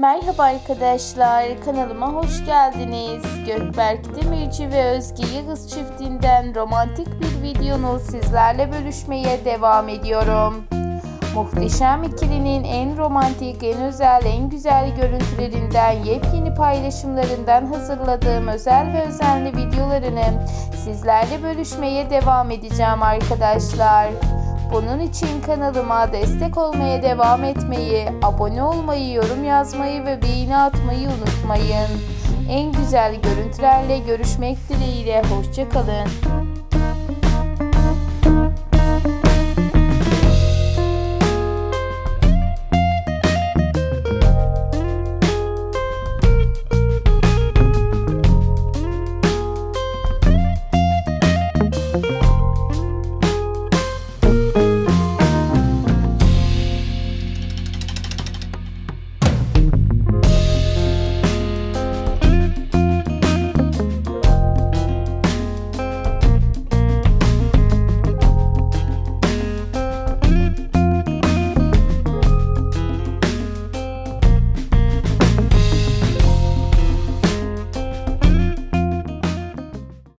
Merhaba arkadaşlar, kanalıma hoş geldiniz. Gökberk Demirci ve Özge Yıldız çiftinden romantik bir videonu sizlerle bölüşmeye devam ediyorum. Muhteşem ikilinin en romantik, en özel, en güzel görüntülerinden, yepyeni paylaşımlarından hazırladığım özel ve özenli videolarını sizlerle bölüşmeye devam edeceğim arkadaşlar. Bunun için kanalıma destek olmaya devam etmeyi, abone olmayı, yorum yazmayı ve beğeni atmayı unutmayın. En güzel görüntülerle görüşmek dileğiyle hoşçakalın.